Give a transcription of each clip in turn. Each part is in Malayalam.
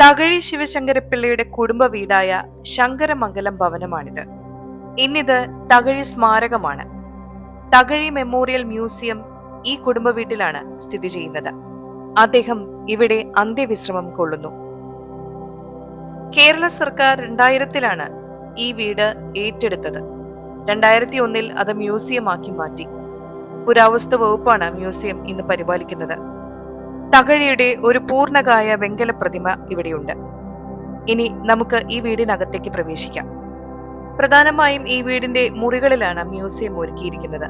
തകഴി ശിവശങ്കരപ്പിള്ളയുടെ കുടുംബ വീടായ ശങ്കരമംഗലം ഭവനമാണിത്. ഇന്നിത് തകഴി സ്മാരകമാണ്. തകഴി മെമ്മോറിയൽ മ്യൂസിയം ഈ കുടുംബ വീട്ടിലാണ് സ്ഥിതി ചെയ്യുന്നത്. അദ്ദേഹം ഇവിടെ അന്ത്യവിശ്രമം കൊള്ളുന്നു. കേരള സർക്കാർ രണ്ടായിരത്തിലാണ് ഈ വീട് ഏറ്റെടുത്തത്. രണ്ടായിരത്തി ഒന്നിൽ അത് മ്യൂസിയമാക്കി മാറ്റി. പുരാവസ്തു വകുപ്പാണ് മ്യൂസിയം ഇന്ന് പരിപാലിക്കുന്നത്. തകഴിയുടെ ഒരു പൂർണകായ വെങ്കല പ്രതിമ ഇവിടെയുണ്ട്. ഇനി നമുക്ക് ഈ വീടിനകത്തേക്ക് പ്രവേശിക്കാം. പ്രധാനമായും ഈ വീടിന്റെ മുറികളിലാണ് മ്യൂസിയം ഒരുക്കിയിരിക്കുന്നത്.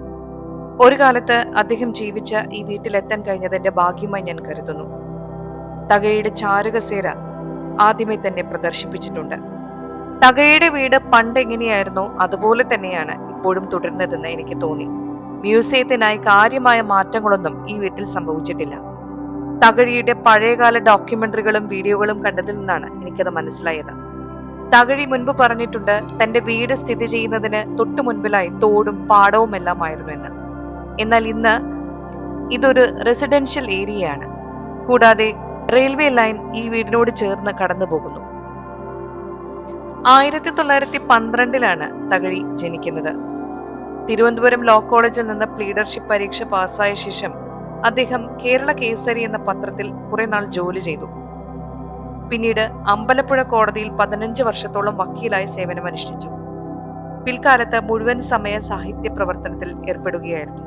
ഒരു കാലത്ത് അദ്ദേഹം ജീവിച്ച ഈ വീട്ടിലെത്താൻ കഴിഞ്ഞതിന്റെ ഭാഗ്യമായി ഞാൻ കരുതുന്നു. തകഴിയുടെ ചാരകസേര ആദ്യമേ തന്നെ പ്രദർശിപ്പിച്ചിട്ടുണ്ട്. തകഴിയുടെ വീട് പണ്ട് എങ്ങനെയായിരുന്നോ അതുപോലെ തന്നെയാണ് ഇപ്പോഴും തുടരുന്നതെന്ന് എനിക്ക് തോന്നി. മ്യൂസിയത്തിനായി കാര്യമായ മാറ്റങ്ങളൊന്നും ഈ വീട്ടിൽ സംഭവിച്ചിട്ടില്ല. തകഴിയുടെ പഴയകാല ഡോക്യുമെന്ററികളും വീഡിയോകളും കണ്ടതിൽ നിന്നാണ് എനിക്കത് മനസ്സിലായത്. തകഴി മുൻപ് പറഞ്ഞിട്ടുണ്ട് തന്റെ വീട് സ്ഥിതി ചെയ്യുന്നതിന് തൊട്ടു മുൻപിലായി തോടും പാടവും എല്ലാമായിരുന്നു എന്ന്. എന്നാൽ ഇന്ന് ഇതൊരു റെസിഡൻഷ്യൽ ഏരിയയാണ്. കൂടാതെ റെയിൽവേ ലൈൻ ഈ വീടിനോട് ചേർന്ന് കടന്നു പോകുന്നു. ആയിരത്തി തൊള്ളായിരത്തി പന്ത്രണ്ടിലാണ് തകഴി ജനിക്കുന്നത്. തിരുവനന്തപുരം ലോ കോളേജിൽ നിന്ന് ലീഡർഷിപ്പ് പരീക്ഷ പാസ്സായ ശേഷം അദ്ദേഹം കേരള കേസരി എന്ന പത്രത്തിൽ കുറെ നാൾ ജോലി ചെയ്തു. പിന്നീട് അമ്പലപ്പുഴ കോടതിയിൽ പതിനഞ്ച് വർഷത്തോളം വക്കീലായി സേവനമനുഷ്ഠിച്ചു. പിൽക്കാലത്ത് മുഴുവൻ സമയ സാഹിത്യ പ്രവർത്തനത്തിൽ ഏർപ്പെടുകയായിരുന്നു.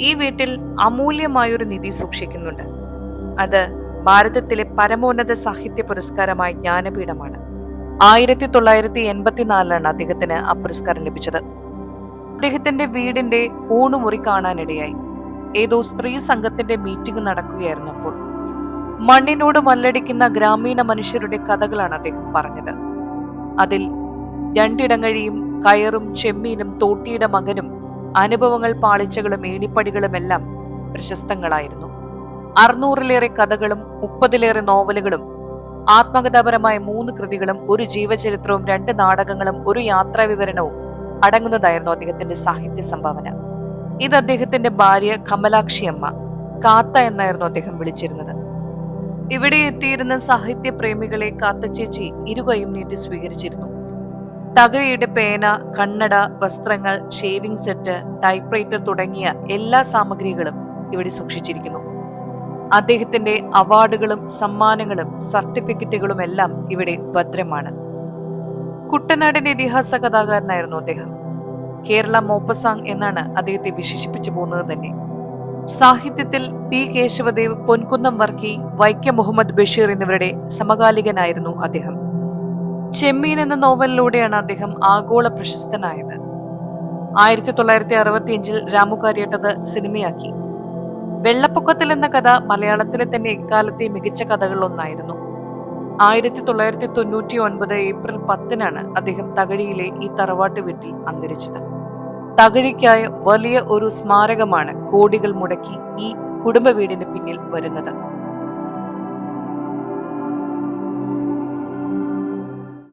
ഈ വീട്ടിൽ അമൂല്യമായൊരു നിധി സൂക്ഷിക്കുന്നുണ്ട്. അത് ഭാരതത്തിലെ പരമോന്നത സാഹിത്യ പുരസ്കാരമായ ജ്ഞാനപീഠമാണ്. ആയിരത്തി തൊള്ളായിരത്തി എൺപത്തിനാലിലാണ് അദ്ദേഹത്തിന് ആ പുരസ്കാരം ലഭിച്ചത്. അദ്ദേഹത്തിന്റെ വീടിന്റെ ഊണുമുറി കാണാനിടയായി. ഏതോ സ്ത്രീ സംഘത്തിന്റെ മീറ്റിംഗ് നടക്കുകയായിരുന്നു അപ്പോൾ. മണ്ണിനോട് മല്ലടിക്കുന്ന ഗ്രാമീണ മനുഷ്യരുടെ കഥകളാണ് അദ്ദേഹം പറഞ്ഞത്. അതിൽ രണ്ടിടങ്ങഴിയും കയറും ചെമ്മീനും തോട്ടിയുടെ മകനും അനുഭവങ്ങൾ പാളിച്ചകളും ഏണിപ്പടികളും എല്ലാം പ്രശസ്തങ്ങളായിരുന്നു. അറുന്നൂറിലേറെ കഥകളും മുപ്പതിലേറെ നോവലുകളും ആത്മകഥാപരമായ മൂന്ന് കൃതികളും ഒരു ജീവചരിത്രവും രണ്ട് നാടകങ്ങളും ഒരു യാത്രാവിവരണവും അടങ്ങുന്നതായിരുന്നു അദ്ദേഹത്തിന്റെ സാഹിത്യ സംഭാവന. ഇത് അദ്ദേഹത്തിന്റെ ഭാര്യ കമലാക്ഷി അമ്മ. കാത്ത എന്നായിരുന്നു അദ്ദേഹം വിളിച്ചിരുന്നത്. ഇവിടെ എത്തിയിരുന്ന സാഹിത്യ പ്രേമികളെ കാത്ത ചേച്ചി ഇരുകൈയും നീട്ടി സ്വീകരിച്ചിരുന്നു. തകഴിയുടെ പേന കണ്ണട വസ്ത്രങ്ങൾ ഷേവിംഗ് സെറ്റ് ടൈപ്പ്റൈറ്റർ തുടങ്ങിയ എല്ലാ സാമഗ്രികളും ഇവിടെ സൂക്ഷിച്ചിരിക്കുന്നു. അദ്ദേഹത്തിന്റെ അവാർഡുകളും സമ്മാനങ്ങളും സർട്ടിഫിക്കറ്റുകളും എല്ലാം ഇവിടെ ഭദ്രമാണ്. കുട്ടനാടിന്റെ ഇതിഹാസ കഥാകാരനായിരുന്നു അദ്ദേഹം. കേരള മോപ്പസാങ് എന്നാണ് അദ്ദേഹത്തെ വിശേഷിപ്പിച്ചു പോകുന്നത് തന്നെ. സാഹിത്യത്തിൽ പി കേശവദേവ് പൊൻകുന്നം വർക്കി വൈക്കം മുഹമ്മദ് ബഷീർ എന്നിവരുടെ സമകാലികനായിരുന്നു അദ്ദേഹം. ചെമ്മീൻ എന്ന നോവലിലൂടെയാണ് അദ്ദേഹം ആഗോള പ്രശസ്തനായത്. ആയിരത്തി തൊള്ളായിരത്തി അറുപത്തിയഞ്ചിൽ രാമു കാര്യട്ടത് സിനിമയാക്കി. വെള്ളപ്പൊക്കത്തിൽ എന്ന കഥ മലയാളത്തിലെ തന്നെ എക്കാലത്തെ മികച്ച കഥകളിലൊന്നായിരുന്നു. ആയിരത്തി തൊള്ളായിരത്തി തൊണ്ണൂറ്റി ഒൻപത് ഏപ്രിൽ പത്തിനാണ് അദ്ദേഹം തകഴിയിലെ ഈ തറവാട്ട് വീട്ടിൽ അന്തരിച്ചത്. തകഴിക്കായ വലിയ ഒരു സ്മാരകമാണ് കോടികൾ മുടക്കി ഈ കുടുംബ വീടിന് പിന്നിൽ വരുന്നത്.